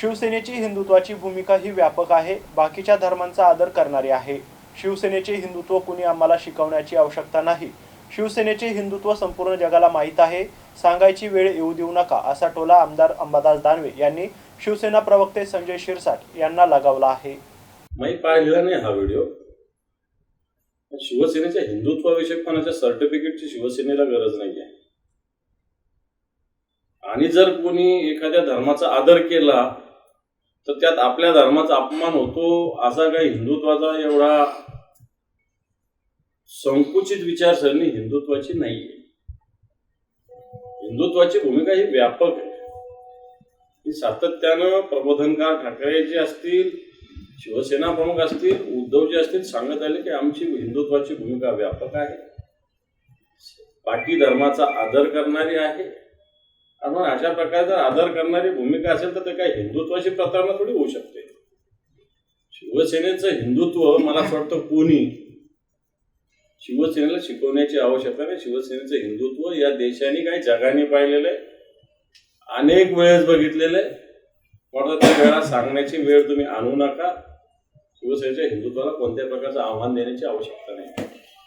शिवसेनेची हिंदुत्वाची भूमिका ही व्यापक आहे बाकीच्या धर्मांचा आदर करणारी आहे. शिवसेनेचे हिंदुत्व कुणी आम्हाला शिकवण्याची आवश्यकता नाही. शिवसेनेचे हिंदुत्व संपूर्ण जगाला माहीत आहे. सांगायची वेळ येऊ देऊ नका असा टोला आमदार अंबादास दानवे यांनी शिवसेना प्रवक्ते संजय शिरसाट यांना लगावला आहे. मी पाहिलेला नाही हा व्हिडिओ. शिवसेनेच्या हिंदुत्वाविषयक कोणाच्या सर्टिफिकेटची शिवसेनेला गरज नाही आहे आणि जर कोणी एखाद्या धर्माचा आदर केला तर त्यात आपल्या धर्माचा अपमान होतो असा काही हिंदुत्वाचा एवढा संकुचित विचारसरणी हिंदुत्वाची नाहीये. हिंदुत्वाची भूमिका ही व्यापक आहे. ही सातत्यानं प्रबोधनकार ठाकरेजी असतील शिवसेना प्रमुख असतील उद्धवजी असतील सांगत आले की आमची हिंदुत्वाची भूमिका व्यापक आहे. बाकी धर्माचा आदर करणारी आहे. आणि अशा प्रकारचा आदर करणारी भूमिका असेल तर ते काही हिंदुत्वाची प्रतारणा थोडी होऊ शकते. शिवसेनेचं हिंदुत्व मला असं वाटतं कोणी शिवसेनेला शिकवण्याची आवश्यकता नाही. शिवसेनेचं हिंदुत्व या देशाने काही जगाने पाहिलेलं आहे अनेक वेळेस बघितलेलं आहे म्हणून त्या वेळा सांगण्याची वेळ तुम्ही आणू नका. शिवसेनेच्या हिंदुत्वाला कोणत्या प्रकारचं आव्हान देण्याची आवश्यकता नाही.